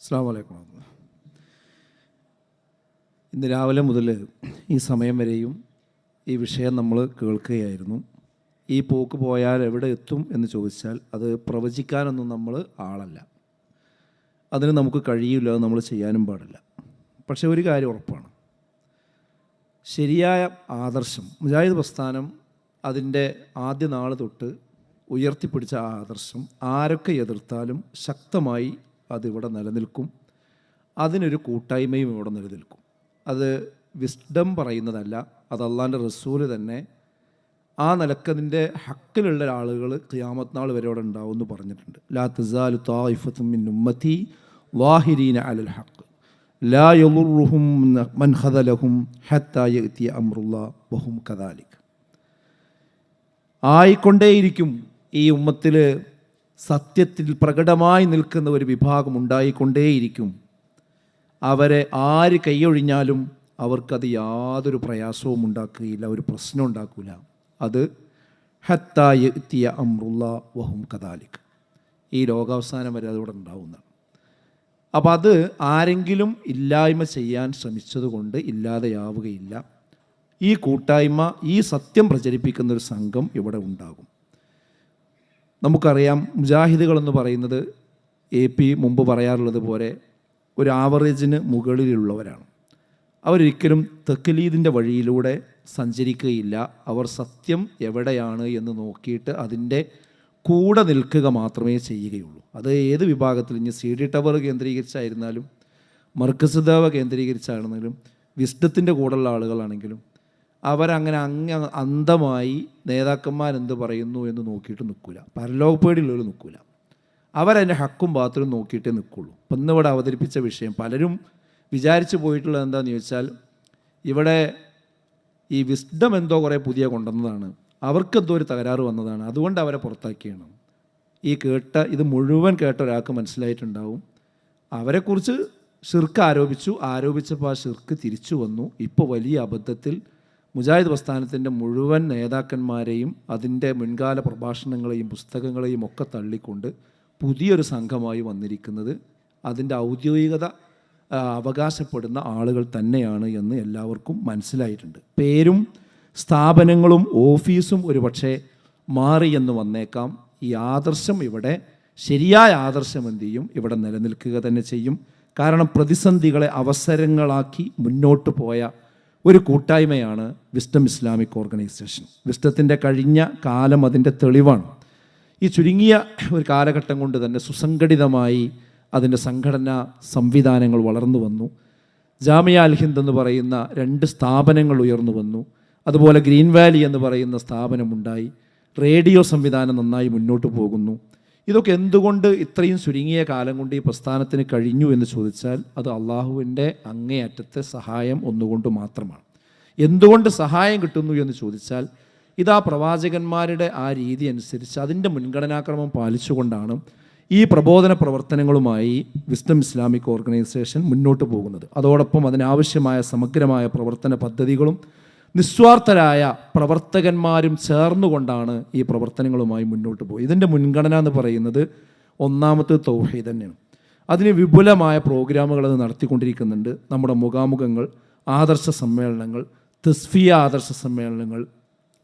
അസ്സാം വലൈക്കും ഇന്ന് രാവിലെ മുതൽ ഈ സമയം വരെയും ഈ വിഷയം നമ്മൾ കേൾക്കുകയായിരുന്നു. ഈ പോക്ക് പോയാൽ എവിടെ എത്തും എന്ന് ചോദിച്ചാൽ അത് പ്രവചിക്കാനൊന്നും നമ്മൾ ആളല്ല. അതിന് നമുക്ക് കഴിയില്ല അത് നമ്മൾ ചെയ്യാനും പാടില്ല. പക്ഷേ ഒരു കാര്യം ഉറപ്പാണ്. ശരിയായ ആദർശം മുജാഹിദ് പ്രസ്ഥാനം അതിന്റെ ആദ്യ നാൾ തൊട്ട് ഉയർത്തിപ്പിടിച്ച ആദർശം ആരൊക്കെ എതിർത്താലും ശക്തമായി അതിവിടെ നിലനിൽക്കും. അതിനൊരു കൂട്ടായ്മയും ഇവിടെ നിലനിൽക്കും. അത് വിസ്ഡം പറയുന്നതല്ല. അത് അള്ളാന്റെ റസൂൽ തന്നെ ആ നിലക്കതിന്റെ ഹക്കിലുള്ള ആളുകൾ ഖിയാമത്ത് നാൾ വരെ അവിടെ ഉണ്ടാവും എന്ന് പറഞ്ഞിട്ടുണ്ട്. ലാ തസാലു തായിഫത്തും മിൻ ഉമ്മത്തി വാഹിരീന അലൽ ഹക്ക് ലാ യളുറുഹും മൻ ഖദലഹും ഹത്താ ബഹും വഹും കദാലിക്. ആയിക്കൊണ്ടേയിരിക്കും ഈ ഉമ്മത്തിൽ സത്യത്തിൽ പ്രകടമായി നിൽക്കുന്ന ഒരു വിഭാഗം ഉണ്ടായിക്കൊണ്ടേയിരിക്കും. അവരെ ആര് കൈയൊഴിഞ്ഞാലും അവർക്കത് യാതൊരു പ്രയാസവും ഉണ്ടാക്കുകയില്ല ഒരു പ്രശ്നം ഉണ്ടാക്കില്ല അത് ഹത്തായ എത്തിയ അമ്രുള്ള വഹും കദാലിക്. ഈ ലോകാവസാനം വരെ അതോടെ ഉണ്ടാവുന്നതാണ്. അപ്പോൾ അത് ആരെങ്കിലും ഇല്ലായ്മ ചെയ്യാൻ ശ്രമിച്ചതുകൊണ്ട് ഇല്ലാതെയാവുകയില്ല. ഈ കൂട്ടായ്മ ഈ സത്യം പ്രചരിപ്പിക്കുന്ന ഒരു സംഘം ഇവിടെ ഉണ്ടാകും. നമുക്കറിയാം മുജാഹിദുകൾ എന്ന് പറയുന്നത് എ പി മുമ്പ് പറയാറുള്ളത് പോലെ ഒരു ആവറേജിന് മുകളിലുള്ളവരാണ്. അവരൊരിക്കലും തെക്കലീദിന്റെ വഴിയിലൂടെ സഞ്ചരിക്കുകയില്ല. അവർ സത്യം എവിടെയാണ് എന്ന് നോക്കിയിട്ട് അതിന്റെ കൂടെ നിൽക്കുക മാത്രമേ ചെയ്യുകയുള്ളൂ. അത് ഏത് വിഭാഗത്തിൽ ഇനി സി ഡി ടവർ കേന്ദ്രീകരിച്ചായിരുന്നാലും മർക്കസുദേവ കേന്ദ്രീകരിച്ചാണെങ്കിലും വിസ്ഡത്തിന്റെ കൂടെയുള്ള ആളുകളാണെങ്കിലും അവരങ്ങനെ അങ്ങ് അന്ധമായി നേതാക്കന്മാരെന്ത് പറയുന്നു എന്ന് നോക്കിയിട്ട് നിൽക്കില്ല പരലോകപ്പേടിയുള്ളവർ നിൽക്കില്ല അവരതിന്റെ ഹക്കും പാത്രവും നോക്കിയിട്ടേ നിൽക്കുള്ളൂ. അപ്പം ഇന്നിവിടെ അവതരിപ്പിച്ച വിഷയം പലരും വിചാരിച്ചു പോയിട്ടുള്ളത് എന്താണെന്ന് ചോദിച്ചാൽ ഇവിടെ ഈ വിസ്ഡം എന്തോ കുറേ പുതിയ കൊണ്ടുവന്നതാണ്. അവർക്കെന്തോ ഒരു തകരാറ് വന്നതാണ്. അതുകൊണ്ട് അവരെ പുറത്താക്കിയാണ്. ഈ കേട്ട ഇത് മുഴുവൻ കേട്ട ഒരാൾക്ക് മനസ്സിലായിട്ടുണ്ടാവും. അവരെക്കുറിച്ച് ഷിർക്ക് ആരോപിച്ചു. ആരോപിച്ചപ്പോൾ ആ ഷിർക്ക് തിരിച്ചു വന്നു. ഇപ്പോൾ വലിയ അബദ്ധത്തിൽ മുജാഹിദ് പ്രസ്ഥാനത്തിന്റെ മുഴുവൻ നേതാക്കന്മാരെയും അതിന്റെ മുൻകാല പ്രഭാഷണങ്ങളെയും പുസ്തകങ്ങളെയും ഒക്കെ തള്ളിക്കൊണ്ട് പുതിയൊരു സംഘമായി വന്നിരിക്കുന്നത് അതിന്റെ ഔദ്യോഗികത അവകാശപ്പെടുന്ന ആളുകൾ തന്നെയാണ് എന്ന് എല്ലാവർക്കും മനസ്സിലായിട്ടുണ്ട്. പേരും സ്ഥാപനങ്ങളും ഓഫീസും ഒരുപക്ഷെ മാറി എന്ന് വന്നേക്കാം. ഈ ആദർശം ഇവിടെ ശരിയായ ആദർശം എന്ത് ചെയ്യും? ഇവിടെ നിലനിൽക്കുക തന്നെ ചെയ്യും. കാരണം പ്രതിസന്ധികളെ അവസരങ്ങളാക്കി മുന്നോട്ട് പോയ ഒരു കൂട്ടായ്മയാണ് വിസ്ഡം ഇസ്ലാമിക് ഓർഗനൈസേഷൻ. വിസ്ഡത്തിന്റെ കഴിഞ്ഞ കാലം അതിന്റെ തെളിവാണ്. ഈ ചുരുങ്ങിയ ഒരു കാലഘട്ടം കൊണ്ട് തന്നെ സുസംഘടിതമായി അതിന്റെ സംഘടനാ സംവിധാനങ്ങൾ വളർന്നു വന്നു. ജാമിയ അൽ ഹിന്ദ് എന്ന് പറയുന്ന രണ്ട് സ്ഥാപനങ്ങൾ ഉയർന്നു വന്നു. അതുപോലെ ഗ്രീൻ വാലി എന്ന് പറയുന്ന സ്ഥാപനമുണ്ടായി. റേഡിയോ സംവിധാനം നന്നായി മുന്നോട്ട് പോകുന്നു. ഇതൊക്കെ എന്തുകൊണ്ട് ഇത്രയും ചുരുങ്ങിയ കാലം കൊണ്ട് ഈ പ്രസ്ഥാനത്തിന് കഴിഞ്ഞു എന്ന് ചോദിച്ചാൽ അത് അള്ളാഹുവിന്റെ അങ്ങേയറ്റത്തെ സഹായം ഒന്നുകൊണ്ട് മാത്രമാണ്. എന്തുകൊണ്ട് സഹായം കിട്ടുന്നു എന്ന് ചോദിച്ചാൽ ഇതാ പ്രവാചകന്മാരുടെ ആ രീതി അനുസരിച്ച് അതിന്റെ മുൻഗണനാക്രമം പാലിച്ചുകൊണ്ടാണ് ഈ പ്രബോധന പ്രവർത്തനങ്ങളുമായി വിസ്ഡം ഇസ്ലാമിക് ഓർഗനൈസേഷൻ മുന്നോട്ട് പോകുന്നത്. അതോടൊപ്പം അതിനാവശ്യമായ സമഗ്രമായ പ്രവർത്തന പദ്ധതികളും നിസ്വാർത്ഥരായ പ്രവർത്തകന്മാരും ചേർന്നുകൊണ്ടാണ് ഈ പ്രവർത്തനങ്ങളുമായി മുന്നോട്ട് പോകുന്നത് ഇതിന്റെ മുൻഗണന എന്ന് പറയുന്നത് ഒന്നാമത്തെ തൗഹീദ് തന്നെയാണ്. അതിന് വിപുലമായ പ്രോഗ്രാമുകൾ അത് നടത്തിക്കൊണ്ടിരിക്കുന്നുണ്ട്. നമ്മുടെ മുഖാമുഖങ്ങൾ ആദർശ സമ്മേളനങ്ങൾ തസ്ഫിയ ആദർശ സമ്മേളനങ്ങൾ.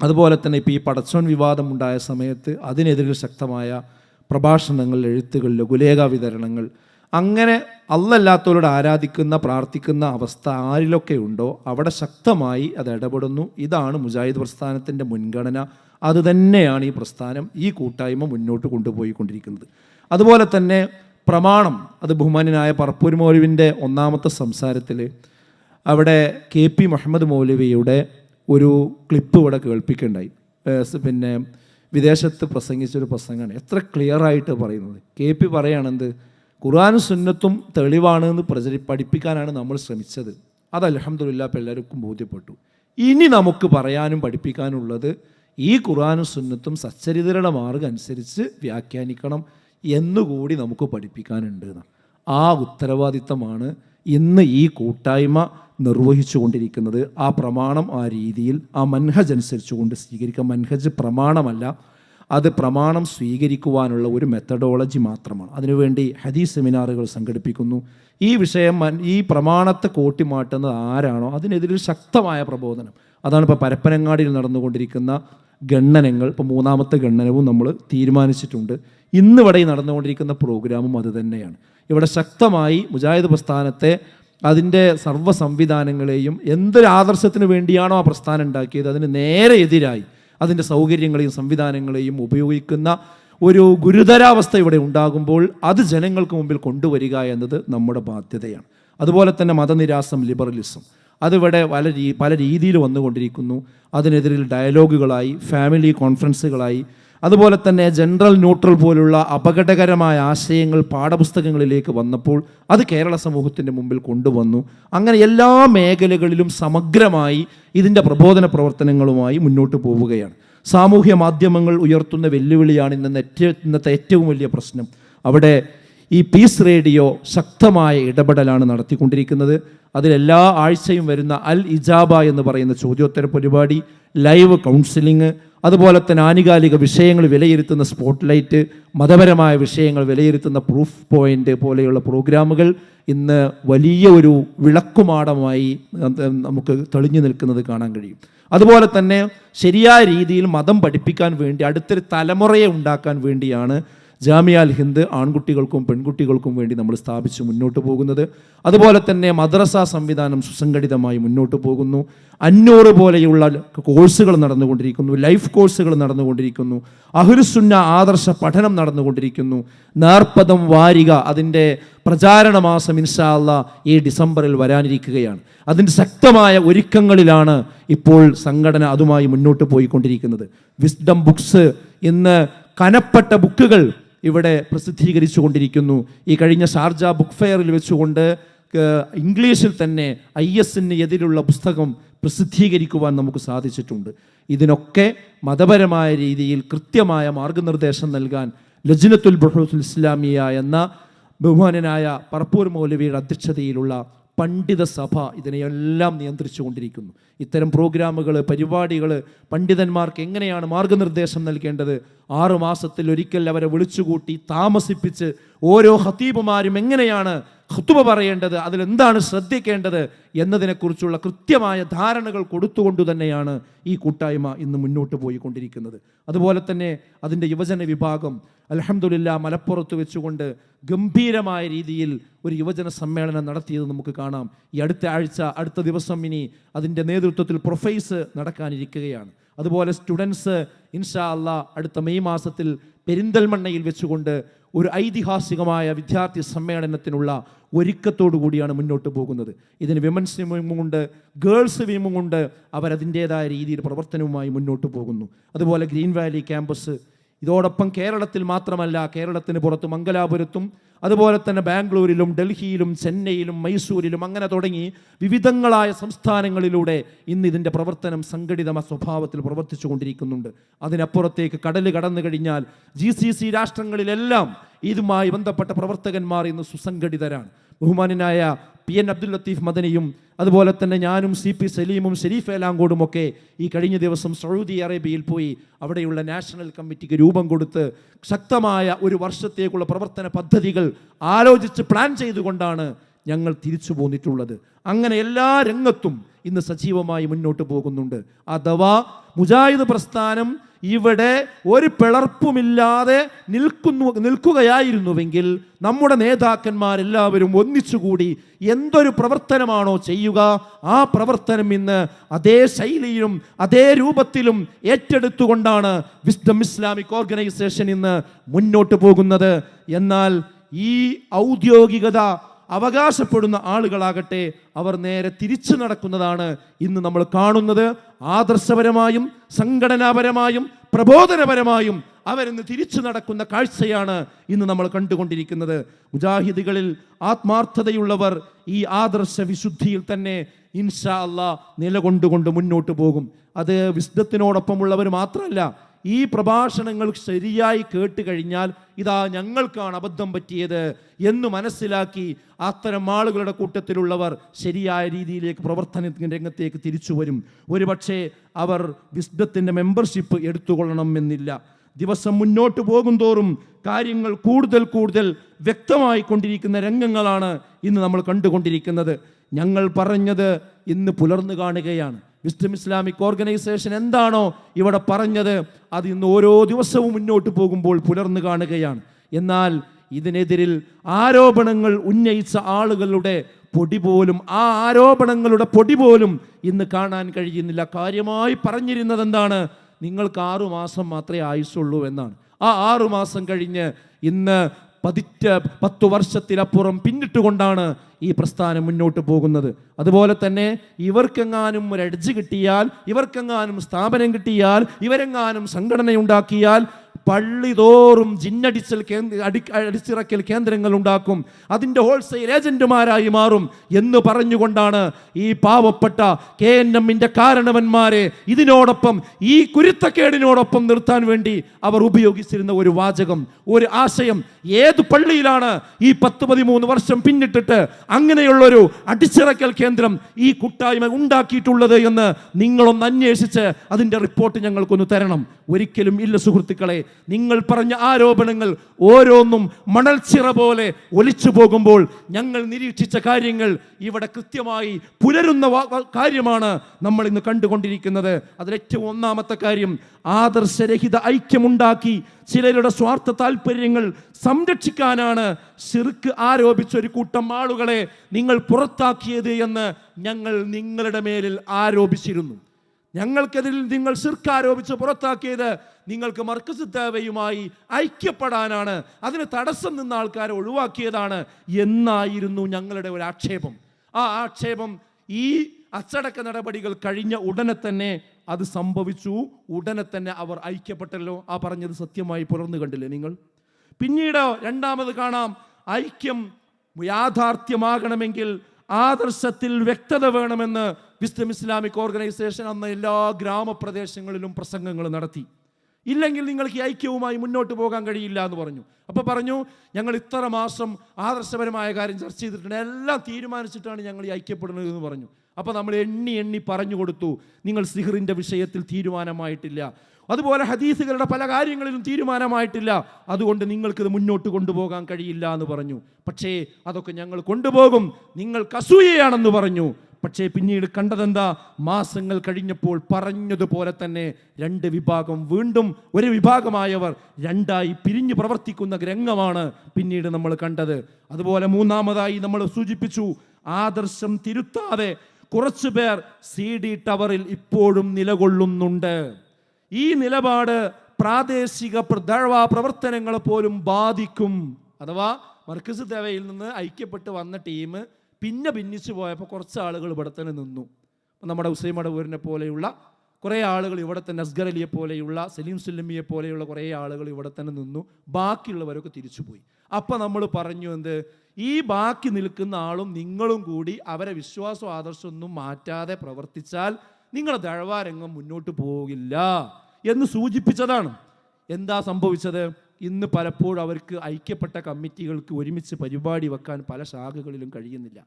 അതുപോലെ തന്നെ ഇപ്പോൾ ഈ പടച്ചോൻ വിവാദം ഉണ്ടായ സമയത്ത് അതിനെതിരെ ശക്തമായ പ്രഭാഷണങ്ങൾ എഴുത്തുകൾ ലഘുലേഖ വിതരണങ്ങൾ അങ്ങനെ അല്ലല്ലാത്തവരോട് ആരാധിക്കുന്ന പ്രാർത്ഥിക്കുന്ന അവസ്ഥ ആരിലൊക്കെ ഉണ്ടോ അവിടെ ശക്തമായി അത് ഇടപെടുന്നു. ഇതാണ് മുജാഹിദ് പ്രസ്ഥാനത്തിന്റെ മുൻഗണന. അതുതന്നെയാണ് ഈ പ്രസ്ഥാനം ഈ കൂട്ടായ്മ മുന്നോട്ട് കൊണ്ടുപോയിക്കൊണ്ടിരിക്കുന്നത്. അതുപോലെ തന്നെ പ്രമാണം അത് ബഹുമാനായ പറപ്പൂർ മൗലവിന്റെ ഒന്നാമത്തെ സംസാരത്തിൽ അവിടെ കെ പി മുഹമ്മദ് മൗലവിയുടെ ഒരു ക്ലിപ്പ് ഇവിടെ കേൾപ്പിക്കേണ്ടായി. പിന്നെ വിദേശത്ത് പ്രസംഗിച്ചൊരു പ്രസംഗമാണ്. എത്ര ക്ലിയറായിട്ട് പറയുന്നത്. കെ പി പറയുകയാണെന്ത് ഖുർആാനും സുന്നത്തും തെളിവാണ് എന്ന് പ്രചരി പഠിപ്പിക്കാനാണ് നമ്മൾ ശ്രമിച്ചത്. അത് അലഹമ്മദില്ല ഇപ്പം എല്ലാവർക്കും ബോധ്യപ്പെട്ടു. ഇനി നമുക്ക് പറയാനും പഠിപ്പിക്കാനുള്ളത് ഈ ഖുർആാനും സുന്നത്തും സച്ചരിതരുടെ മാർഗം അനുസരിച്ച് വ്യാഖ്യാനിക്കണം എന്നുകൂടി നമുക്ക് പഠിപ്പിക്കാനുണ്ട്. ആ ഉത്തരവാദിത്തമാണ് ഇന്ന് ഈ കൂട്ടായ്മ നിർവഹിച്ചു കൊണ്ടിരിക്കുന്നത് ആ പ്രമാണം ആ രീതിയിൽ ആ മൻഹജ് അനുസരിച്ചുകൊണ്ട് സ്വീകരിക്കുക. മൻഹജ് പ്രമാണമല്ല അത് പ്രമാണം സ്വീകരിക്കുവാനുള്ള ഒരു മെത്തഡോളജി മാത്രമാണ്. അതിനുവേണ്ടി ഹദീസ് സെമിനാറുകൾ സംഘടിപ്പിക്കുന്നു. ഈ വിഷയം ഈ പ്രമാണത്തെ കോട്ടിമാട്ടുന്നത് ആരാണോ അതിനെതിരെ ശക്തമായ പ്രബോധനം. അതാണ് ഇപ്പോൾ പരപ്പനങ്ങാടിയിൽ നടന്നുകൊണ്ടിരിക്കുന്ന ഗണ്ണനങ്ങൾ ഇപ്പോൾ മൂന്നാമത്തെ ഗണ്ണനവും നമ്മൾ തീരുമാനിച്ചിട്ടുണ്ട്. ഇന്നിവിടെ നടന്നുകൊണ്ടിരിക്കുന്ന പ്രോഗ്രാമും അത് തന്നെയാണ്. ഇവിടെ ശക്തമായി മുജാഹിദ് പ്രസ്ഥാനത്തെ അതിന്റെ സർവ സംവിധാനങ്ങളെയും എന്തൊരു ആദർശത്തിന് വേണ്ടിയാണോ ആ പ്രസ്ഥാനം ഉണ്ടാക്കിയത്? അതിന് നേരെ എതിരായി അതിന്റെ സൗകര്യങ്ങളെയും സംവിധാനങ്ങളെയും ഉപയോഗിക്കുന്ന ഒരു ഗുരുതരാവസ്ഥ ഇവിടെ ഉണ്ടാകുമ്പോൾ അത് ജനങ്ങൾക്ക് മുമ്പിൽ കൊണ്ടുവരിക എന്നത് നമ്മുടെ ബാധ്യതയാണ്. അതുപോലെ തന്നെ മതനിരാസം ലിബറലിസം. അതിവിടെ പല പല രീതിയിൽ വന്നുകൊണ്ടിരിക്കുന്നു. അതിനെതിരിൽ ഡയലോഗുകളായി ഫാമിലി കോൺഫറൻസുകളായി അതുപോലെ തന്നെ ജനറൽ ന്യൂട്രൽ പോലുള്ള അപകടകരമായ ആശയങ്ങൾ പാഠപുസ്തകങ്ങളിലേക്ക് വന്നപ്പോൾ അത് കേരള സമൂഹത്തിന്റെ മുമ്പിൽ കൊണ്ടുവന്നു. അങ്ങനെ എല്ലാ മേഖലകളിലും സമഗ്രമായി ഇതിന്റെ പ്രബോധന പ്രവർത്തനങ്ങളുമായി മുന്നോട്ട് പോവുകയാണ്. സാമൂഹ്യ മാധ്യമങ്ങൾ ഉയർത്തുന്ന വെല്ലുവിളിയാണ് ഇന്ന് ഇന്നത്തെ ഏറ്റവും വലിയ പ്രശ്നം. അവിടെ ഈ പീസ് റേഡിയോ ശക്തമായ ഇടപെടലാണ് നടത്തിക്കൊണ്ടിരിക്കുന്നത്. അതിലെല്ലാ ആഴ്ചയും വരുന്ന അൽ ഇജാബ എന്ന് പറയുന്ന ചോദ്യോത്തര പരിപാടി ലൈവ് കൗൺസിലിംഗ് അതുപോലെ തന്നെ ആനുകാലിക വിഷയങ്ങൾ വിലയിരുത്തുന്ന സ്പോട്ട്ലൈറ്റ് മതപരമായ വിഷയങ്ങൾ വിലയിരുത്തുന്ന പ്രൂഫ് പോയിന്റ് പോലെയുള്ള പ്രോഗ്രാമുകൾ ഇന്ന് വലിയ ഒരു വിളക്കുമാടമായി നമുക്ക് തെളിഞ്ഞു നിൽക്കുന്നത് കാണാൻ കഴിയും. അതുപോലെ തന്നെ ശരിയായ രീതിയിൽ മതം പഠിപ്പിക്കാൻ വേണ്ടി അടുത്തൊരു തലമുറയെ ഉണ്ടാക്കാൻ വേണ്ടിയാണ് ജാമിയാൽ ഹിന്ദ് ആൺകുട്ടികൾക്കും പെൺകുട്ടികൾക്കും വേണ്ടി നമ്മൾ സ്ഥാപിച്ച് മുന്നോട്ട് പോകുന്നത്. അതുപോലെ തന്നെ മദ്രസ സംവിധാനം സുസംഘടിതമായി മുന്നോട്ട് പോകുന്നു. അഞ്ഞൂറ് പോലെയുള്ള കോഴ്സുകൾ നടന്നുകൊണ്ടിരിക്കുന്നു ലൈഫ് കോഴ്സുകൾ നടന്നുകൊണ്ടിരിക്കുന്നു അഹുരുസുന്ന ആദർശ പഠനം നടന്നുകൊണ്ടിരിക്കുന്നു. നേർപ്പദം വാരിക അതിന്റെ പ്രചാരണ മാസം ഇൻഷാല്ല ഈ ഡിസംബറിൽ വരാനിരിക്കുകയാണ്. അതിന്റെ ശക്തമായ ഒരുക്കങ്ങളിലാണ് ഇപ്പോൾ സംഘടന അതുമായി മുന്നോട്ട് പോയിക്കൊണ്ടിരിക്കുന്നത്. വിസ്ഡം ബുക്സ് ഇന്ന് കനപ്പെട്ട ബുക്കുകൾ ഇവിടെ പ്രസിദ്ധീകരിച്ചു കൊണ്ടിരിക്കുന്നു ഈ കഴിഞ്ഞ ഷാർജ ബുക്ക് ഫെയറിൽ വെച്ചുകൊണ്ട് ഇംഗ്ലീഷിൽ തന്നെ ഐ എസിന് എതിരുള്ള പുസ്തകം പ്രസിദ്ധീകരിക്കുവാൻ നമുക്ക് സാധിച്ചിട്ടുണ്ട്. ഇതിനൊക്കെ മതപരമായ രീതിയിൽ കൃത്യമായ മാർഗനിർദ്ദേശം നൽകാൻ ലജ്നത്തുൽ ബഹുൽ ഇസ്ലാമിയ എന്ന ബഹുമാനനായ പറപ്പൂർ മൗലവിയുടെ അധ്യക്ഷതയിലുള്ള പണ്ഡിത സഭ ഇതിനെയെല്ലാം നിയന്ത്രിച്ചു കൊണ്ടിരിക്കുന്നു ഇത്തരം പ്രോഗ്രാമുകൾ പരിപാടികൾ പണ്ഡിതന്മാർക്ക് എങ്ങനെയാണ് മാർഗനിർദ്ദേശം നൽകേണ്ടത്? ആറു മാസത്തിൽ ഒരിക്കൽ അവരെ വിളിച്ചുകൂട്ടി താമസിപ്പിച്ച് ഓരോ ഹത്തീബുമാരും എങ്ങനെയാണ് ഹുത്തുബ പറയേണ്ടത് അതിലെന്താണ് ശ്രദ്ധിക്കേണ്ടത് എന്നതിനെക്കുറിച്ചുള്ള കൃത്യമായ ധാരണകൾ കൊടുത്തുകൊണ്ട് തന്നെയാണ് ഈ കൂട്ടായ്മ ഇന്ന് മുന്നോട്ട് പോയിക്കൊണ്ടിരിക്കുന്നത്. അതുപോലെ തന്നെ അതിന്റെ യുവജന വിഭാഗം അലഹമുല്ല മലപ്പുറത്ത് വെച്ചുകൊണ്ട് ഗംഭീരമായ രീതിയിൽ ഒരു യുവജന സമ്മേളനം നടത്തിയത് നമുക്ക് കാണാം. ഈ അടുത്ത ആഴ്ച അടുത്ത ദിവസം ഇനി അതിന്റെ നേതൃത്വത്തിൽ പ്രൊഫൈസ് നടക്കാനിരിക്കുകയാണ്. അതുപോലെ സ്റ്റുഡൻസ് ഇൻഷാ അള്ള അടുത്ത മെയ് മാസത്തിൽ പെരിന്തൽമണ്ണയിൽ വെച്ചുകൊണ്ട് ഒരു ഐതിഹാസികമായ വിദ്യാർത്ഥി സമ്മേളനത്തിനുള്ള ഒരുക്കത്തോടു കൂടിയാണ് മുന്നോട്ട് പോകുന്നത്. ഇതിന് വിമൻസ് വിമുണ്ട് ഗേൾസ് വിമുണ്ട് അവരതിന്റേതായ രീതിയിൽ പ്രവർത്തനവുമായി മുന്നോട്ട് പോകുന്നു. അതുപോലെ ഗ്രീൻ വാലി ക്യാമ്പസ് ഇതോടൊപ്പം കേരളത്തിൽ മാത്രമല്ല കേരളത്തിന് പുറത്ത് മംഗലാപുരത്തും അതുപോലെ തന്നെ ബാംഗ്ലൂരിലും ഡൽഹിയിലും ചെന്നൈയിലും മൈസൂരിലും അങ്ങനെ തുടങ്ങി വിവിധങ്ങളായ സംസ്ഥാനങ്ങളിലൂടെ ഇന്ന് ഇതിന്റെ പ്രവർത്തനം സംഘടിത സ്വഭാവത്തിൽ പ്രവർത്തിച്ചു കൊണ്ടിരിക്കുന്നുണ്ട്. അതിനപ്പുറത്തേക്ക് കടൽ കടന്നു കഴിഞ്ഞാൽ ജി സി സി രാഷ്ട്രങ്ങളിലെല്ലാം ഇതുമായി ബന്ധപ്പെട്ട പ്രവർത്തകന്മാർ ഇന്ന് സുസംഘടിതരാണ്. ബഹുമാനായ പി എൻ അബ്ദുൽ ലത്തീഫ് മദനിയും അതുപോലെ തന്നെ ഞാനും സി പി സലീമും ഷെരീഫ് ഏലാങ്കോടും ഒക്കെ ഈ കഴിഞ്ഞ ദിവസം സൗദി അറേബ്യയിൽ പോയി അവിടെയുള്ള നാഷണൽ കമ്മിറ്റിക്ക് രൂപം കൊടുത്ത് ശക്തമായ ഒരു വർഷത്തേക്കുള്ള പ്രവർത്തന പദ്ധതികൾ ആലോചിച്ച് പ്ലാൻ ചെയ്തുകൊണ്ടാണ് ഞങ്ങൾ തിരിച്ചു പോന്നിട്ടുള്ളത്. അങ്ങനെ എല്ലാ രംഗത്തും ഇന്ന് സജീവമായി മുന്നോട്ട് പോകുന്നുണ്ട്. അഥവാ മുജാഹിദ് പ്രസ്ഥാനം ഇവിടെ ഒരു പിളർപ്പുമില്ലാതെ നിൽക്കുന്നു നിൽക്കുകയായിരുന്നുവെങ്കിൽ നമ്മുടെ നേതാക്കന്മാരെല്ലാവരും ഒന്നിച്ചുകൂടി എന്തൊരു പ്രവർത്തനമാണോ ചെയ്യുക ആ പ്രവർത്തനം ഇന്ന് അതേ ശൈലിയിലും അതേ രൂപത്തിലും ഏറ്റെടുത്തുകൊണ്ടാണ് വിസ്ഡം ഇസ്ലാമിക് ഓർഗനൈസേഷൻ ഇന്ന് മുന്നോട്ട് പോകുന്നത്. എന്നാൽ ഈ ഔദ്യോഗികത അവകാശപ്പെടുന്ന ആളുകളാകട്ടെ അവർ നേരെ തിരിച്ചു നടക്കുന്നതാണ് ഇന്ന് നമ്മൾ കാണുന്നത്. ആദർശപരമായും സംഘടനാപരമായും പ്രബോധനപരമായും അവരിന്ന് തിരിച്ചു നടക്കുന്ന കാഴ്ചയാണ് ഇന്ന് നമ്മൾ കണ്ടുകൊണ്ടിരിക്കുന്നത്. മുജാഹിദികളിൽ ആത്മാർത്ഥതയുള്ളവർ ഈ ആദർശ വിശുദ്ധിയിൽ തന്നെ ഇൻഷാ അല്ലാ നിലകൊണ്ടുകൊണ്ട് മുന്നോട്ട് പോകും. അത് വിശുദ്ധത്തിനോടൊപ്പമുള്ളവർ മാത്രമല്ല ഈ പ്രഭാഷണങ്ങൾ ശരിയായി കേട്ട് കഴിഞ്ഞാൽ ഇതാ ഞങ്ങൾക്കാണ് അബദ്ധം പറ്റിയത് എന്ന് മനസ്സിലാക്കി അത്തരം ആളുകളുടെ കൂട്ടത്തിലുള്ളവർ ശരിയായ രീതിയിലേക്ക് പ്രവർത്തന രംഗത്തേക്ക് തിരിച്ചു വരും. ഒരുപക്ഷെ അവർ വിസ്ഡത്തിന്റെ മെമ്പർഷിപ്പ് എടുത്തുകൊള്ളണം എന്നില്ല. ദിവസം മുന്നോട്ട് പോകും തോറും കാര്യങ്ങൾ കൂടുതൽ കൂടുതൽ വ്യക്തമായി കൊണ്ടിരിക്കുന്ന രംഗങ്ങളാണ് ഇന്ന് നമ്മൾ കണ്ടുകൊണ്ടിരിക്കുന്നത്. ഞങ്ങൾ പറഞ്ഞത് ഇന്ന് പുലർന്നു കാണുകയാണ്. വിസ്ഡം ഇസ്ലാമിക് ഓർഗനൈസേഷൻ എന്താണോ ഇവിടെ പറഞ്ഞത് അത് ഇന്ന് ഓരോ ദിവസവും മുന്നോട്ട് പോകുമ്പോൾ പുലർന്നു കാണുകയാണ്. എന്നാൽ ഇതിനെതിരിൽ ആരോപണങ്ങൾ ഉന്നയിച്ച ആളുകളുടെ പൊടി പോലും ആ ആരോപണങ്ങളുടെ പൊടി പോലും ഇന്ന് കാണാൻ കഴിയുന്നില്ല. കാര്യമായി പറഞ്ഞിരുന്നത് എന്താണ്? നിങ്ങൾക്ക് ആറുമാസം മാത്രമേ ആയുസുള്ളൂ എന്നാണ്. ആ ആറുമാസം കഴിഞ്ഞ് ഇന്ന് പതിറ്റ പത്തു വർഷത്തിലപ്പുറം പിന്നിട്ടുകൊണ്ടാണ് ഈ പ്രസ്ഥാനം മുന്നോട്ട് പോകുന്നത്. അതുപോലെ തന്നെ ഇവർക്കെങ്ങാനും ഒരു എഡ്ജ് കിട്ടിയാൽ ഇവർക്കെങ്ങാനും സ്ഥാപനം കിട്ടിയാൽ ഇവരെങ്ങാനും സംഘടനയുണ്ടാക്കിയാൽ പള്ളി തോറും ജിന്നടിച്ചൽ കേന്ദ്ര അടി അടിച്ചിറക്കൽ കേന്ദ്രങ്ങൾ ഉണ്ടാക്കും. അതിന്റെ ഹോൾസെയിൽ ഏജന്റുമാരായി മാറും എന്ന് പറഞ്ഞുകൊണ്ടാണ് ഈ പാവപ്പെട്ട കെ എൻ എമ്മിന്റെ കാരണവന്മാരെ ഇതിനോടൊപ്പം ഈ കുരുത്തക്കേടിനോടൊപ്പം നിർത്താൻ വേണ്ടി അവർ ഉപയോഗിച്ചിരുന്ന ഒരു വാചകം ഒരു ആശയം. ഏത് പള്ളിയിലാണ് ഈ പത്ത് പതിമൂന്ന് വർഷം പിന്നിട്ടിട്ട് അങ്ങനെയുള്ളൊരു അടിച്ചിറക്കൽ കേന്ദ്രം ഈ കൂട്ടായ്മ ഉണ്ടാക്കിയിട്ടുള്ളത് എന്ന് നിങ്ങളൊന്ന് അന്വേഷിച്ച് അതിന്റെ റിപ്പോർട്ട് ഞങ്ങൾക്കൊന്ന് തരണം. ഒരിക്കലും ഇല്ല സുഹൃത്തുക്കളെ നിങ്ങൾ പറഞ്ഞ ആരോപണങ്ങൾ ഓരോന്നും മണൽച്ചിറ പോലെ ഒലിച്ചു പോകുമ്പോൾ ഞങ്ങൾ നിരീക്ഷിച്ച കാര്യങ്ങൾ ഇവിടെ കൃത്യമായി പുലരുന്ന കാര്യമാണ് നമ്മൾ ഇന്ന് കണ്ടുകൊണ്ടിരിക്കുന്നത്. അതിലേറ്റവും ഒന്നാമത്തെ കാര്യം ആദർശരഹിത ഐക്യമുണ്ടാക്കി ചിലരുടെ സ്വാർത്ഥ താല്പര്യങ്ങൾ സംരക്ഷിക്കാനാണ് ശിർക്ക് ആരോപിച്ച ഒരു കൂട്ടം ആളുകളെ നിങ്ങൾ പുറത്താക്കിയത് എന്ന് ഞങ്ങൾ നിങ്ങളുടെ മേലിൽ ആരോപിച്ചിരുന്നു. ഞങ്ങൾക്കെതിരിൽ നിങ്ങൾ ശിർക്ക് ആരോപിച്ച് പുറത്താക്കിയത് നിങ്ങൾക്ക് മർക്കസ് ഐക്യപ്പെടാനാണ്. അതിന് തടസ്സം നിന്ന ആൾക്കാരെ ഒഴിവാക്കിയതാണ് എന്നായിരുന്നു ഞങ്ങളുടെ ഒരു ആക്ഷേപം. ആ ആക്ഷേപം ഈ അച്ചടക്ക നടപടികൾ കഴിഞ്ഞ ഉടനെ തന്നെ അത് സംഭവിച്ചു. ഉടനെ തന്നെ അവർ ഐക്യപ്പെട്ടല്ലോ. ആ പറഞ്ഞത് സത്യമായി പുലർന്നു കണ്ടില്ലേ നിങ്ങൾ? പിന്നീട് രണ്ടാമത് കാണാം ഐക്യം യാഥാർത്ഥ്യമാകണമെങ്കിൽ ആദർശത്തിൽ വ്യക്തത വേണമെന്ന് വിസ്ഡം ഇസ്ലാമിക് ഓർഗനൈസേഷൻ അന്ന് എല്ലാ ഗ്രാമപ്രദേശങ്ങളിലും പ്രസംഗങ്ങൾ നടത്തി. ഇല്ലെങ്കിൽ നിങ്ങൾക്ക് ഐക്യവുമായി മുന്നോട്ട് പോകാൻ കഴിയില്ല എന്ന് പറഞ്ഞു. അപ്പോൾ പറഞ്ഞു ഞങ്ങൾ ഇത്ര മാസം ആദർശപരമായ കാര്യം ചർച്ച ചെയ്തിട്ടുണ്ട്. എല്ലാം തീരുമാനിച്ചിട്ടാണ് ഞങ്ങൾ ഈ ഐക്യപ്പെടുന്നത് എന്ന് പറഞ്ഞു. അപ്പോൾ നമ്മൾ എണ്ണി എണ്ണി പറഞ്ഞു കൊടുത്തു. നിങ്ങൾ സിഹറിന്റെ വിഷയത്തിൽ തീരുമാനമായിട്ടില്ല. അതുപോലെ ഹദീസുകളുടെ പല കാര്യങ്ങളിലും തീരുമാനമായിട്ടില്ല. അതുകൊണ്ട് നിങ്ങൾക്കിത് മുന്നോട്ട് കൊണ്ടുപോകാൻ കഴിയില്ല എന്ന് പറഞ്ഞു. പക്ഷേ അതൊക്കെ ഞങ്ങൾ കൊണ്ടുപോകും. നിങ്ങൾ കസൂയയാണെന്ന് പറഞ്ഞു. പക്ഷേ പിന്നീട് കണ്ടതെന്താ? മാസങ്ങൾ കഴിഞ്ഞപ്പോൾ പറഞ്ഞതുപോലെ തന്നെ രണ്ട് വിഭാഗം വീണ്ടും ഒരു വിഭാഗമായവർ രണ്ടായി പിരിഞ്ഞു പ്രവർത്തിക്കുന്ന രംഗമാണ് പിന്നീട് നമ്മൾ കണ്ടത്. അതുപോലെ മൂന്നാമതായി നമ്മൾ സൂചിപ്പിച്ചു ആദർശം തിരുത്താതെ കുറച്ചു പേർ സി ഡി ടവറിൽ ഇപ്പോഴും നിലകൊള്ളുന്നുണ്ട്. ഈ നിലപാട് പ്രാദേശിക പ്ര- പ്രവർത്തനങ്ങൾ പോലും ബാധിക്കും. അഥവാ മർക്കസ് ദേവയിൽ നിന്ന് ഐക്യപ്പെട്ട് വന്ന ടീം പിന്നെ ഭിന്നിച്ചു പോയപ്പോൾ കുറച്ച് ആളുകൾ ഇവിടെ തന്നെ നിന്നു. നമ്മുടെ ഹുസൈൻ മടവൂരിനെ പോലെയുള്ള കുറേ ആളുകൾ ഇവിടെ തന്നെ അസ്ഗർ അലിയെ പോലെയുള്ള സലീം സുല്ലമിയെ പോലെയുള്ള കുറേ ആളുകൾ ഇവിടെ തന്നെ നിന്നു. ബാക്കിയുള്ളവരൊക്കെ തിരിച്ചുപോയി. അപ്പം നമ്മൾ പറഞ്ഞു എന്ത്? ഈ ബാക്കി നിൽക്കുന്ന ആളും നിങ്ങളും കൂടി അവരെ വിശ്വാസവും ആദർശമൊന്നും മാറ്റാതെ പ്രവർത്തിച്ചാൽ നിങ്ങളുടെ ദഴവാരംഗം മുന്നോട്ട് പോകില്ല എന്ന് സൂചിപ്പിച്ചതാണ്. എന്താ സംഭവിച്ചത്? ഇന്ന് പലപ്പോഴും അവർക്ക് ഐക്യപ്പെട്ട കമ്മിറ്റികൾക്ക് ഒരുമിച്ച് പരിപാടി വെക്കാൻ പല ശാഖകളിലും കഴിയുന്നില്ല.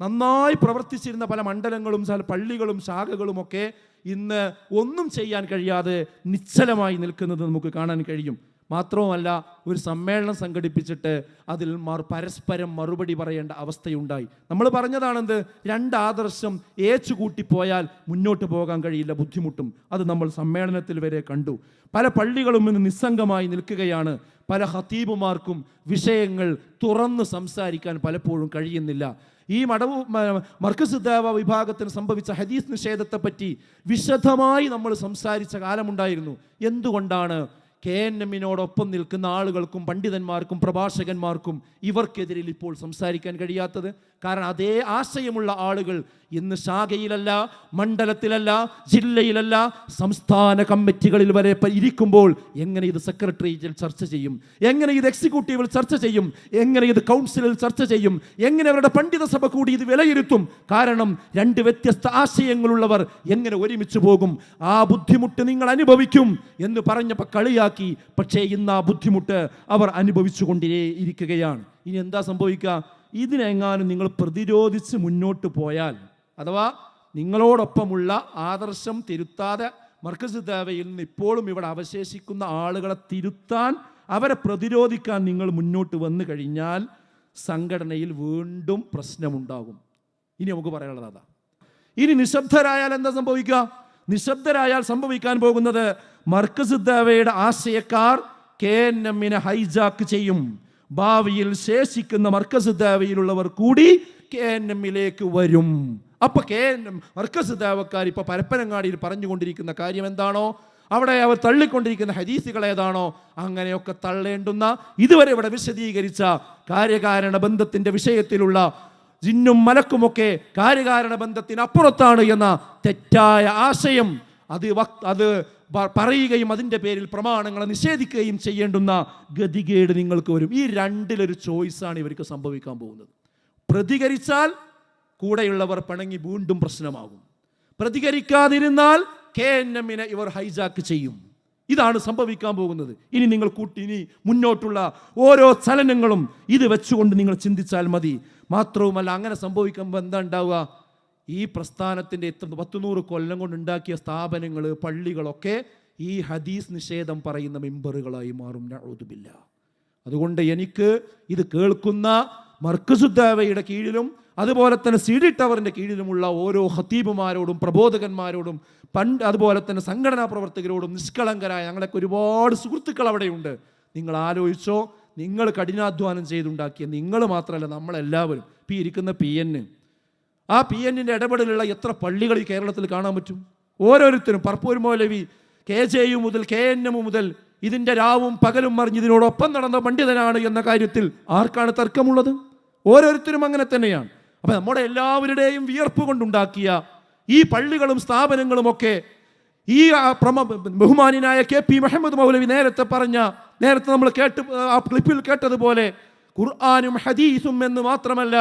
നന്നായി പ്രവർത്തിച്ചിരുന്ന പല മണ്ഡലങ്ങളും പള്ളികളും ശാഖകളുമൊക്കെ ഇന്ന് ഒന്നും ചെയ്യാൻ കഴിയാതെ നിശ്ചലമായി നിൽക്കുന്നത് നമുക്ക് കാണാൻ കഴിയും. മാത്രവുമല്ല ഒരു സമ്മേളനം സംഘടിപ്പിച്ചിട്ട് അതിൽ മാർ പരസ്പരം മറുപടി പറയേണ്ട അവസ്ഥയുണ്ടായി. നമ്മൾ പറഞ്ഞതാണെന്ത്? രണ്ട് ആദർശം ഏച്ചുകൂട്ടിപ്പോയാൽ മുന്നോട്ട് പോകാൻ കഴിയില്ല ബുദ്ധിമുട്ടും. അത് നമ്മൾ സമ്മേളനത്തിൽ വരെ കണ്ടു. പല പള്ളികളും ഇന്ന് നിസ്സംഗമായി നിൽക്കുകയാണ്. പല ഹത്തീബുമാർക്കും വിഷയങ്ങൾ തുറന്ന് സംസാരിക്കാൻ പലപ്പോഴും കഴിയുന്നില്ല. ഈ മടവു മ- മർക്കസ് ദേവ വിഭാഗത്തിന് സംഭവിച്ച ഹദീസ് നിഷേധത്തെപ്പറ്റി വിശദമായി നമ്മൾ സംസാരിച്ച കാലമുണ്ടായിരുന്നു. എന്തുകൊണ്ടാണ് കെ എൻ എമ്മിനോടൊപ്പം നിൽക്കുന്ന ആളുകൾക്കും പണ്ഡിതന്മാർക്കും പ്രഭാഷകന്മാർക്കും ഇവർക്കെതിരിൽ ഇപ്പോൾ സംസാരിക്കാൻ കഴിയാത്തത് കാരണം അതേ ആശയമുള്ള ആളുകൾ ഇന്ന് ശാഖയിലല്ല മണ്ഡലത്തിലല്ല ജില്ലയിലല്ല സംസ്ഥാന കമ്മിറ്റികളിൽ വരെ ഇരിക്കുമ്പോൾ എങ്ങനെ ഇത് സെക്രട്ടേറിയറ്റിൽ ചർച്ച ചെയ്യും? എങ്ങനെ ഇത് എക്സിക്യൂട്ടീവിൽ ചർച്ച ചെയ്യും? എങ്ങനെ ഇത് കൗൺസിലിൽ ചർച്ച ചെയ്യും? എങ്ങനെ അവരുടെ പണ്ഡിത സഭ കൂടി ഇത് വിലയിരുത്തും? കാരണം രണ്ട് വ്യത്യസ്ത ആശയങ്ങളുള്ളവർ എങ്ങനെ ഒരുമിച്ച് പോകും? ആ ബുദ്ധിമുട്ട് നിങ്ങൾ അനുഭവിക്കും എന്ന് പറഞ്ഞപ്പോൾ കളിയാക്കി. പക്ഷേ ഇന്ന് ആ ബുദ്ധിമുട്ട് അവർ അനുഭവിച്ചു ഇരിക്കുകയാണ്. ഇനി എന്താ സംഭവിക്കുക? ഇതിനെങ്ങാനും നിങ്ങൾ പ്രതിരോധിച്ച് മുന്നോട്ട് പോയാൽ അഥവാ നിങ്ങളോടൊപ്പമുള്ള ആദർശം തിരുത്താതെ മർക്കസ് ദേവയിൽ നിന്ന് ഇപ്പോഴും ഇവിടെ അവശേഷിക്കുന്ന ആളുകളെ തിരുത്താൻ അവരെ പ്രതിരോധിക്കാൻ നിങ്ങൾ മുന്നോട്ട് വന്നു കഴിഞ്ഞാൽ സംഘടനയിൽ വീണ്ടും പ്രശ്നമുണ്ടാകും. ഇനി നമുക്ക് പറയാനുള്ളത് അതാ. ഇനി നിശബ്ദരായാൽ എന്താ സംഭവിക്കുക? നിശബ്ദരായാൽ സംഭവിക്കാൻ പോകുന്നത് മർക്കസ് ദേവയുടെ ആശയക്കാർ കെ എൻ എമ്മിനെ ഹൈജാക്ക് ചെയ്യും. ഭാവിയിൽ ശേഷിക്കുന്ന മർക്കസ് ദേവയിലുള്ളവർ കൂടി കെ എൻ എമ്മിലേക്ക് വരും. അപ്പൊ കെ എൻ എം മർക്കസ് ദേവക്കാർ ഇപ്പൊ പരപ്പനങ്ങാടിയിൽ പറഞ്ഞുകൊണ്ടിരിക്കുന്ന കാര്യം എന്താണോ? അവിടെ അവർ തള്ളിക്കൊണ്ടിരിക്കുന്ന ഹദീസുകൾ ഏതാണോ? അങ്ങനെയൊക്കെ തള്ളേണ്ടുന്ന ഇതുവരെ ഇവിടെ വിശദീകരിച്ച കാര്യകാരണ ബന്ധത്തിന്റെ വിഷയത്തിലുള്ള ജിന്നും മലക്കുമൊക്കെ കാര്യകാരണ ബന്ധത്തിനപ്പുറത്താണ് എന്ന തെറ്റായ ആശയം. അത് അത് പറയുകയും അതിന്റെ പേരിൽ പ്രമാണങ്ങളെ നിഷേധിക്കുകയും ചെയ്യേണ്ടുന്ന ഗതികേട് നിങ്ങൾക്ക് വരും. ഈ രണ്ടിലൊരു ചോയ്സാണ് ഇവർക്ക് സംഭവിക്കാൻ പോകുന്നത്. പ്രതികരിച്ചാൽ കൂടെയുള്ളവർ പിണങ്ങി വീണ്ടും പ്രശ്നമാകും. പ്രതികരിക്കാതിരുന്നാൽ കെ എൻ എമ്മിനെ ഇവർ ഹൈജാക്ക് ചെയ്യും. ഇതാണ് സംഭവിക്കാൻ പോകുന്നത്. ഇനി നിങ്ങൾ കൂട്ടി ഇനി മുന്നോട്ടുള്ള ഓരോ ചലനങ്ങളും ഇത് വെച്ചുകൊണ്ട് നിങ്ങൾ ചിന്തിച്ചാൽ മതി. മാത്രവുമല്ല അങ്ങനെ സംഭവിക്കുമ്പോൾ എന്താ ഉണ്ടാവുക? ഈ പ്രസ്ഥാനത്തിന്റെ എത്ര പത്തുനൂറ് കൊല്ലം കൊണ്ട് ഉണ്ടാക്കിയ സ്ഥാപനങ്ങൾ പള്ളികളൊക്കെ ഈ ഹദീസ് നിഷേധം പറയുന്ന മെമ്പറുകളായി മാറും. നഊദുബില്ല അതുകൊണ്ട് എനിക്ക് ഇത് കേൾക്കുന്ന മർക്കസുദ്ദാവയുടെ കീഴിലും അതുപോലെ തന്നെ സി ഡി ടവറിന്റെ കീഴിലുമുള്ള ഓരോ ഹത്തീബുമാരോടും പ്രബോധകന്മാരോടും പണ്ട് അതുപോലെ തന്നെ സംഘടനാ പ്രവർത്തകരോടും നിഷ്കളങ്കരായ ഞങ്ങളൊക്കെ ഒരുപാട് സുഹൃത്തുക്കൾ അവിടെയുണ്ട്. നിങ്ങൾ ആലോചിച്ചോ നിങ്ങൾ കഠിനാധ്വാനം ചെയ്തുണ്ടാക്കിയ നിങ്ങൾ മാത്രമല്ല നമ്മളെല്ലാവരും. ഇപ്പം ഇരിക്കുന്ന പി എന്ന് ആ പി എന്നിന്റെ ഇടപെടലുള്ള എത്ര പള്ളികൾ ഈ കേരളത്തിൽ കാണാൻ പറ്റും? ഓരോരുത്തരും പർപ്പൂർ മൗലവി കെ ജെ യു മുതൽ കെ എൻ എം മുതൽ ഇതിന്റെ രാവും പകലും മറിഞ്ഞ് ഇതിനോടൊപ്പം നടന്ന പണ്ഡിതനാണ് എന്ന കാര്യത്തിൽ ആർക്കാണ് തർക്കമുള്ളത്? ഓരോരുത്തരും അങ്ങനെ തന്നെയാണ്. അപ്പം നമ്മുടെ എല്ലാവരുടെയും വിയർപ്പ് കൊണ്ടുണ്ടാക്കിയ ഈ പള്ളികളും സ്ഥാപനങ്ങളുമൊക്കെ ഈ പ്രമ ബഹുമാനായ കെ പി മുഹമ്മദ് മൗലവി നേരത്തെ പറഞ്ഞ നേരത്തെ നമ്മൾ കേട്ട് ആ ക്ലിപ്പിൽ കേട്ടതുപോലെ ഖുർആാനും ഹദീസും എന്ന് മാത്രമല്ല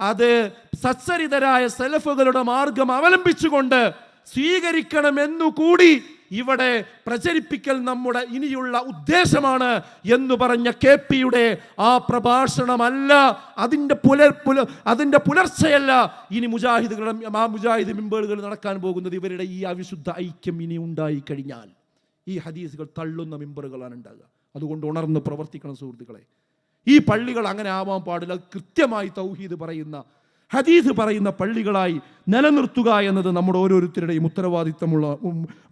അത് സച്ചരിതരായ സെലഫുകളുടെ മാർഗം അവലംബിച്ചുകൊണ്ട് സ്വീകരിക്കണമെന്നു കൂടി ഇവിടെ പ്രചരിപ്പിക്കൽ നമ്മുടെ ഇനിയുള്ള ഉദ്ദേശമാണ് എന്ന് പറഞ്ഞ കെ പിയുടെ ആ പ്രഭാഷണമല്ല അതിന്റെ പുലർ പുല അതിന്റെ പുലർച്ചയല്ല ഇനി മുജാഹിദുകളും ആ മുജാഹിദ് മിമ്പേളുകൾ നടക്കാൻ പോകുന്നത്. ഇവരുടെ ഈ അവിശുദ്ധ ഐക്യം ഇനി ഉണ്ടായി കഴിഞ്ഞാൽ ഈ ഹദീസുകൾ തള്ളുന്ന മിമ്പറുകളാണ് ഉണ്ടാകുക. അതുകൊണ്ട് ഉണർന്ന് പ്രവർത്തിക്കണം സുഹൃത്തുക്കളെ. ഈ പള്ളികൾ അങ്ങനെ ആവാൻ പാടില്ല. കൃത്യമായി തൗഹീദ് പറയുന്ന ഹദീസ് പറയുന്ന പള്ളികളായി നിലനിർത്തുക എന്നത് നമ്മുടെ ഓരോരുത്തരുടെയും ഉത്തരവാദിത്തമുള്ള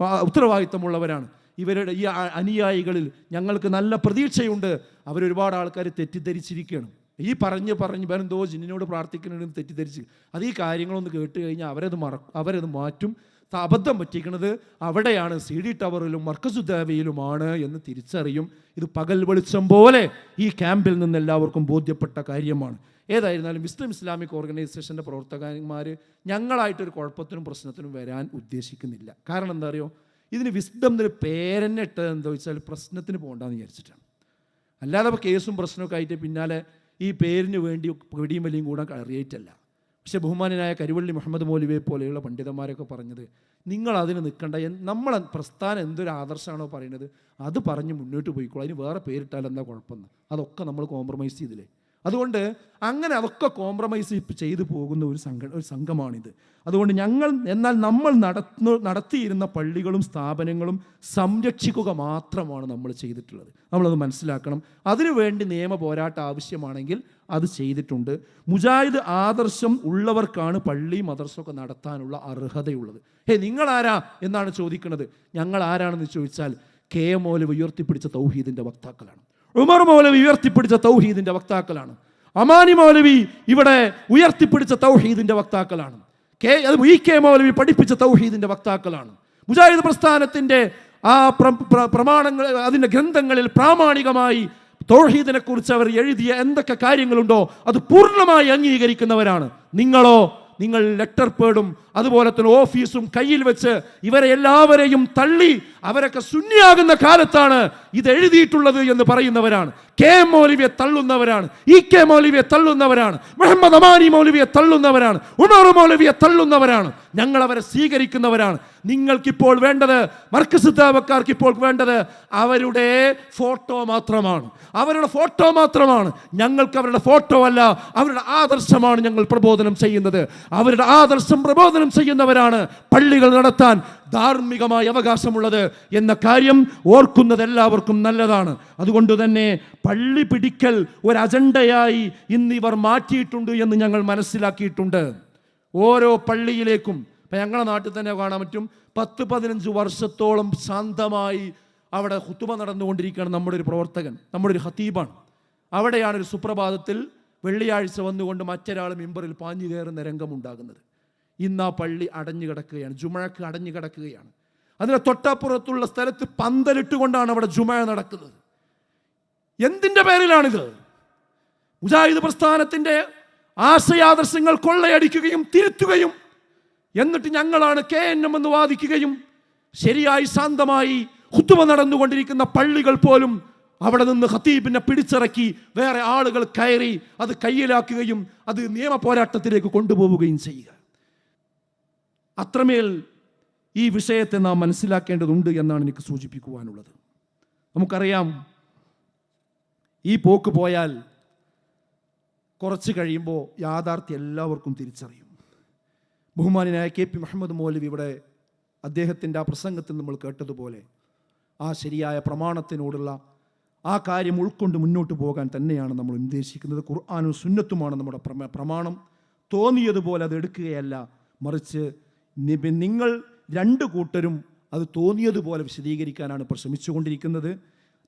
ഉത്തരവാദിത്തമുള്ളവരാണ്. ഇവരുടെ ഈ അനുയായികളിൽ ഞങ്ങൾക്ക് നല്ല പ്രതീക്ഷയുണ്ട്. അവരൊരുപാട് ആൾക്കാർ തെറ്റിദ്ധരിച്ചിരിക്കുകയാണ്. ഈ പറഞ്ഞ് പറഞ്ഞ് ഇവരെന്തോ ജിന്നിനോട് പ്രാർത്ഥിക്കുന്നതിനും തെറ്റിദ്ധരിച്ച്. അത് ഈ കാര്യങ്ങളൊന്ന് കേട്ട് കഴിഞ്ഞാൽ അവരത് മറക്കും അവരത് മാറ്റും. അബദ്ധം പറ്റിക്കുന്നത് അവിടെയാണ് സി ഡി ടവറിലും മർക്കസുദേവയിലുമാണ് എന്ന് തിരിച്ചറിയും. ഇത് പകൽ വെളിച്ചം പോലെ ഈ ക്യാമ്പിൽ നിന്ന് എല്ലാവർക്കും ബോധ്യപ്പെട്ട കാര്യമാണ്. ഏതായിരുന്നാലും മുസ്ലിം ഇസ്ലാമിക് ഓർഗനൈസേഷന്റെ പ്രവർത്തകന്മാർ ഞങ്ങളായിട്ടൊരു കുഴപ്പത്തിനും പ്രശ്നത്തിനും വരാൻ ഉദ്ദേശിക്കുന്നില്ല. കാരണം എന്താ അറിയോ? ഇതിന് വിസ്ഡം എന്നൊരു പേരെന്നെ ഇട്ടത് എന്താ വെച്ചാൽ പ്രശ്നത്തിന് പോകണ്ടെന്ന് വിചാരിച്ചിട്ടാണ്. അല്ലാതെ കേസും പ്രശ്നമൊക്കെ ആയിട്ട് പിന്നാലെ ഈ പേരിന് വേണ്ടി പിടിയും വലിയും കൂടാൻ അറിയിട്ടല്ല പക്ഷെ ബഹുമാനനായ കരുവള്ളി മുഹമ്മദ് മൗലവിയെ പോലെയുള്ള പണ്ഡിതന്മാരൊക്കെ പറഞ്ഞത് നിങ്ങൾ അതിന് നിൽക്കേണ്ട. നമ്മൾ പ്രസ്ഥാനം എന്തൊരു ആദർശമാണോ പറയുന്നത്? അത് പറഞ്ഞ് മുന്നോട്ട് പോയിക്കോളൂ. അതിന് വേറെ പേരിട്ടാൽ എന്താ കുഴപ്പമെന്ന്? അതൊക്കെ നമ്മൾ കോംപ്രമൈസ് ചെയ്തില്ലേ? അതുകൊണ്ട് അങ്ങനെ അതൊക്കെ കോംപ്രമൈസ് ചെയ്തു പോകുന്ന ഒരു സംഘ ഒരു സംഘമാണിത്. അതുകൊണ്ട് ഞങ്ങൾ എന്നാൽ നമ്മൾ നടന്നു നടത്തിയിരുന്ന പള്ളികളും സ്ഥാപനങ്ങളും സംരക്ഷിക്കുക മാത്രമാണ് നമ്മൾ ചെയ്തിട്ടുള്ളത്. നമ്മളത് മനസ്സിലാക്കണം. അതിനുവേണ്ടി നിയമ പോരാട്ടം ആവശ്യമാണെങ്കിൽ അത് ചെയ്തിട്ടുണ്ട്. മുജാഹിദ് ആദർശം ഉള്ളവർക്കാണ് പള്ളി മദർസൊക്കെ നടത്താനുള്ള അർഹതയുള്ളത്. ഹേ നിങ്ങൾ ആരാ എന്നാണ് ചോദിക്കുന്നത്. ഞങ്ങൾ ആരാണെന്ന് ചോദിച്ചാൽ കെ എം മൗലവി ഉയർത്തിപ്പിടിച്ച തൗഹീദിന്റെ വക്താക്കളാണ്. ഉമർ മൗലവി ഉയർത്തിപ്പിടിച്ച തൗഹീദിന്റെ വക്താക്കളാണ്. അമാനി മൗലവി ഇവിടെ ഉയർത്തിപ്പിടിച്ച തൗഹീദിന്റെ വക്താക്കളാണ്. കെ അത് ഇ കെ മൗലവി പഠിപ്പിച്ച തൗഹീദിന്റെ വക്താക്കളാണ്. മുജാഹിദ് പ്രസ്ഥാനത്തിന്റെ ആ പ്ര- പ്ര- പ്രമാണങ്ങൾ അതിന്റെ ഗ്രന്ഥങ്ങളിൽ പ്രാമാണികമായി തൗഹീദിനെ കുറിച്ച് അവർ എഴുതിയ എന്തൊക്കെ കാര്യങ്ങളുണ്ടോ അത് പൂർണമായി അംഗീകരിക്കുന്നവരാണ്. നിങ്ങളോ നിങ്ങൾ ലെറ്റർ പേഡും അതുപോലെ തന്നെ ഓഫീസും കയ്യിൽ വെച്ച് ഇവരെ എല്ലാവരെയും തള്ളി അവരൊക്കെ ശൂന്യാകുന്ന കാലത്താണ് ഇത് എഴുതിയിട്ടുള്ളത് എന്ന് പറയുന്നവരാണ്. കെ മൗലവിയെ തള്ളുന്നവരാണ്. ഇ കെ മൗലവിയെ തള്ളുന്നവരാണ്. മുഹമ്മദ് അമാനി മൗലവിയെ തള്ളുന്നവരാണ്. ഉമർ മൗലവിയെ തള്ളുന്നവരാണ്. ഞങ്ങൾ അവരെ സ്വീകരിക്കുന്നവരാണ്. നിങ്ങൾക്കിപ്പോൾ വേണ്ടത് മർക്കസിദ്ധാവക്കാർക്ക് ഇപ്പോൾ വേണ്ടത് അവരുടെ ഫോട്ടോ മാത്രമാണ്. അവരുടെ ഫോട്ടോ മാത്രമാണ്. ഞങ്ങൾക്ക് അവരുടെ ഫോട്ടോ അല്ല അവരുടെ ആദർശമാണ് ഞങ്ങൾ പ്രബോധനം ചെയ്യുന്നത്. അവരുടെ ആദർശം പ്രബോധനം ചെയ്യുന്നവരാണ് പള്ളികൾ നടത്താൻ ധാർമ്മികമായ അവകാശമുള്ളത് എന്ന കാര്യം ഓർക്കുന്നത് എല്ലാവർക്കും നല്ലതാണ്. അതുകൊണ്ട് തന്നെ പള്ളി പിടിക്കൽ ഒരു അജണ്ടയായി ഇന്ന് ഇവർ മാറ്റിയിട്ടുണ്ട് എന്ന് ഞങ്ങൾ മനസ്സിലാക്കിയിട്ടുണ്ട്. ഓരോ പള്ളിയിലേക്കും ഇപ്പം ഞങ്ങളുടെ നാട്ടിൽ തന്നെ കാണാൻ പറ്റും പത്ത് പതിനഞ്ച് വർഷത്തോളം ശാന്തമായി അവിടെ ഹുത്തുമ നടന്നുകൊണ്ടിരിക്കുകയാണ് നമ്മുടെ ഒരു പ്രവർത്തകൻ നമ്മുടെ ഒരു ഹത്തീബാണ് അവിടെയാണ് ഒരു സുപ്രഭാതത്തിൽ വെള്ളിയാഴ്ച വന്നുകൊണ്ട് മറ്റൊരാൾ മിമ്പറിൽ പാഞ്ഞു കയറുന്ന രംഗമുണ്ടാകുന്നത്. ഇന്ന് ആ പള്ളി അടഞ്ഞു കിടക്കുകയാണ് ജുമഴക്ക് അടഞ്ഞു കിടക്കുകയാണ്. അതിന് തൊട്ടപ്പുറത്തുള്ള സ്ഥലത്ത് പന്തലിട്ടുകൊണ്ടാണ് അവിടെ ജുമഴ നടക്കുന്നത്. എന്തിന്റെ പേരിലാണിത്? മുജാഹിദ് പ്രസ്ഥാനത്തിന്റെ ആശയാദർശങ്ങൾ കൊള്ളയടിക്കുകയും തിരുത്തുകയും എന്നിട്ട് ഞങ്ങളാണ് കെ എൻ എം എന്ന് വാദിക്കുകയും ശരിയായി ശാന്തമായി കുത്തുമ നടന്നുകൊണ്ടിരിക്കുന്ന പള്ളികൾ പോലും അവിടെ നിന്ന് ഹത്തീബിനെ പിടിച്ചിറക്കി വേറെ ആളുകൾ കയറി അത് കയ്യിലാക്കുകയും അത് നിയമ പോരാട്ടത്തിലേക്ക് കൊണ്ടുപോവുകയും ചെയ്യുക. അത്രമേൽ ഈ വിഷയത്തെ നാം മനസ്സിലാക്കേണ്ടതുണ്ട് എന്നാണ് എനിക്ക് സൂചിപ്പിക്കുവാനുള്ളത്. നമുക്കറിയാം ഈ പോക്ക് പോയാൽ കുറച്ച് കഴിയുമ്പോൾ യാഥാർത്ഥ്യം എല്ലാവർക്കും തിരിച്ചറിയും. ബഹുമാനായ കെ പി മുഹമ്മദ് മൗലവി ഇവിടെ അദ്ദേഹത്തിന്റെ ആ പ്രസംഗത്തിൽ നമ്മൾ കേട്ടതുപോലെ ആ ശരിയായ പ്രമാണത്തിനോടുള്ള ആ കാര്യം ഉൾക്കൊണ്ട് മുന്നോട്ട് പോകാൻ തന്നെയാണ് നമ്മൾ ഉദ്ദേശിക്കുന്നത്. ഖുർആാനും സുന്നത്തുമാണ് നമ്മുടെ പ്രമാണം. തോന്നിയതുപോലെ അത് എടുക്കുകയല്ല മറിച്ച് നിങ്ങൾ രണ്ട് കൂട്ടരും അത് തോന്നിയതുപോലെ വിശദീകരിക്കാനാണ് ഇപ്പോൾ ശ്രമിച്ചുകൊണ്ടിരിക്കുന്നത്.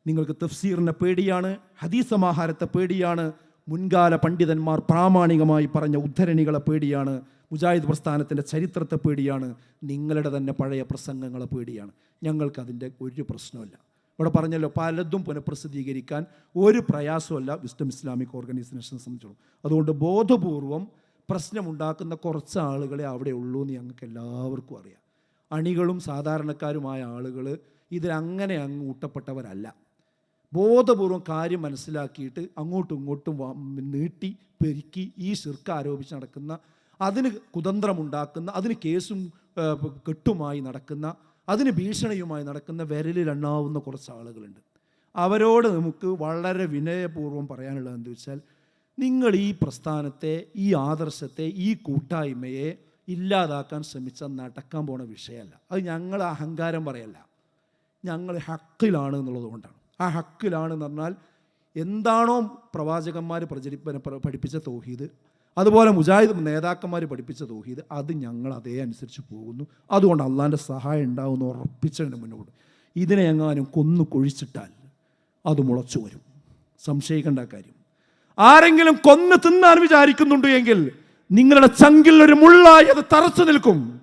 നിങ്ങൾക്ക് തഫ്സീറിനെ പേടിയാണ് ഹദീസ് സമാഹാരത്തെ പേടിയാണ് മുൻകാല പണ്ഡിതന്മാർ പ്രാമാണികമായി പറഞ്ഞ ഉദ്ധരണികളെ പേടിയാണ് മുജാഹിദ് പ്രസ്ഥാനത്തിന്റെ ചരിത്രത്തെ പേടിയാണ് നിങ്ങളുടെ തന്നെ പഴയ പ്രസംഗങ്ങളെ പേടിയാണ്. ഞങ്ങൾക്കതിന്റെ ഒരു പ്രശ്നമില്ല ഇവിടെ പറഞ്ഞല്ലോ പലതും പുനഃപ്രസിദ്ധീകരിക്കാൻ ഒരു പ്രയാസമല്ല വിസ്ഡം ഇസ്ലാമിക് ഓർഗനൈസേഷനെ സംബന്ധിച്ചോളൂ. അതുകൊണ്ട് ബോധപൂർവം പ്രശ്നമുണ്ടാക്കുന്ന കുറച്ച് ആളുകളെ അവിടെ ഉള്ളൂ എന്ന് ഞങ്ങൾക്ക് എല്ലാവർക്കും അറിയാം. അണികളും സാധാരണക്കാരുമായ ആളുകൾ ഇതിലങ്ങനെ അങ്ങ് ഊട്ടപ്പെട്ടവരല്ല. ബോധപൂർവം കാര്യം മനസ്സിലാക്കിയിട്ട് അങ്ങോട്ടും ഇങ്ങോട്ടും നീട്ടി പെരുക്കി ഈ ശിർക്ക് ആരോപിച്ച് നടക്കുന്ന അതിന് കുതന്ത്രമുണ്ടാക്കുന്ന അതിന് കേസും കെട്ടുമായി നടക്കുന്ന അതിന് ഭീഷണിയുമായി നടക്കുന്ന വിരലിൽ എണ്ണാവുന്ന കുറച്ച് ആളുകളുണ്ട്. അവരോട് നമുക്ക് വളരെ വിനയപൂർവം പറയാനുള്ളത് എന്താ വെച്ചാൽ നിങ്ങൾ ഈ പ്രസ്ഥാനത്തെ ഈ ആദർശത്തെ ഈ കൂട്ടായ്മയെ ഇല്ലാതാക്കാൻ ശ്രമിച്ച നടക്കാൻ പോണ വിഷയമല്ല. അത് ഞങ്ങൾ അഹങ്കാരം പറയല്ല. ഞങ്ങൾ ഹക്കിലാണ് എന്നുള്ളത് കൊണ്ടാണ്. ആ ഹക്കിലാണെന്ന് പറഞ്ഞാൽ എന്താണോ പ്രവാചകന്മാർ പ്രചരിപ്പ പഠിപ്പിച്ച തോഹീദ് അതുപോലെ മുജാഹിദ് നേതാക്കന്മാർ പഠിപ്പിച്ച തോഹീദ് അത് ഞങ്ങൾ അതേ അനുസരിച്ച് പോകുന്നു. അതുകൊണ്ട് അള്ളാന്റെ സഹായം ഉണ്ടാവുമെന്ന് ഉറപ്പിച്ചതിന് മുന്നോട്ട്. ഇതിനെ എങ്ങാനും കൊന്നു കൊഴിച്ചിട്ടാൽ അത് മുളച്ചു വരും. സംശയിക്കേണ്ട കാര്യം. ആരെങ്കിലും കൊന്ന് തിന്നാൻ വിചാരിക്കുന്നുണ്ട് എങ്കിൽ നിങ്ങളുടെ ചങ്കിൽ ഒരു മുള്ളായി അത് തറച്ചു നിൽക്കും.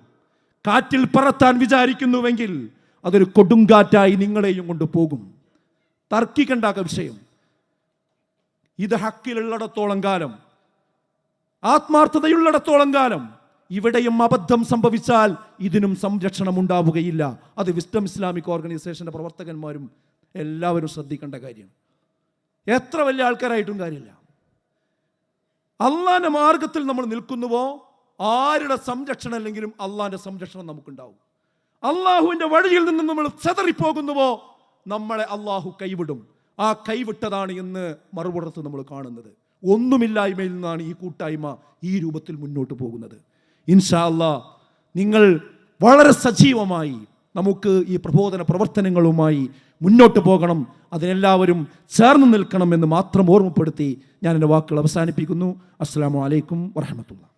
കാറ്റിൽ പറത്താൻ വിചാരിക്കുന്നുവെങ്കിൽ അതൊരു കൊടുങ്കാറ്റായി നിങ്ങളെയും കൊണ്ട് പോകും. തർക്കിക്കണ്ട വിഷയം. ഇത് ഹക്കിലുള്ളിടത്തോളം കാലം. ആത്മാർത്ഥതയുള്ളിടത്തോളം കാലം. ഇവിടെയും അബദ്ധം സംഭവിച്ചാൽ ഇതിനും സംരക്ഷണം ഉണ്ടാവുകയില്ല. അത് വിസ്ഡം ഇസ്ലാമിക് ഓർഗനൈസേഷന്റെ പ്രവർത്തകന്മാരും എല്ലാവരും ശ്രദ്ധിക്കേണ്ട കാര്യം എത്ര വലിയ ആൾക്കാരായിട്ടും കാര്യമില്ല. അള്ളാന്റെ മാർഗത്തിൽ നമ്മൾ നിൽക്കുന്നുവോ? ആരുടെ സംരക്ഷണം അല്ലെങ്കിലും അള്ളാന്റെ സംരക്ഷണം നമുക്കുണ്ടാവും. അള്ളാഹുവിന്റെ വഴിയിൽ നിന്ന് നമ്മൾ ചെതറിപ്പോകുന്നുവോ? നമ്മളെ അള്ളാഹു കൈവിടും. ആ കൈവിട്ടതാണ് എന്ന് മറുപുറത്ത് നമ്മൾ കാണുന്നത്. ഒന്നുമില്ലായ്മയിൽ നിന്നാണ് ഈ കൂട്ടായ്മ ഈ രൂപത്തിൽ മുന്നോട്ട് പോകുന്നത്. ഇൻഷാ അല്ലാ നിങ്ങൾ വളരെ സജീവമായി നമുക്ക് ഈ പ്രബോധന പ്രവർത്തനങ്ങളുമായി മുന്നോട്ട് പോകണം. അതിനെല്ലാവരും ചേർന്ന് നിൽക്കണം എന്ന് മാത്രം ഓർമ്മപ്പെടുത്തി ഞാൻ എന്റെ വാക്കുകൾ അവസാനിപ്പിക്കുന്നു. അസ്സാം വലൈക്കും വറഹമത്തുള്ള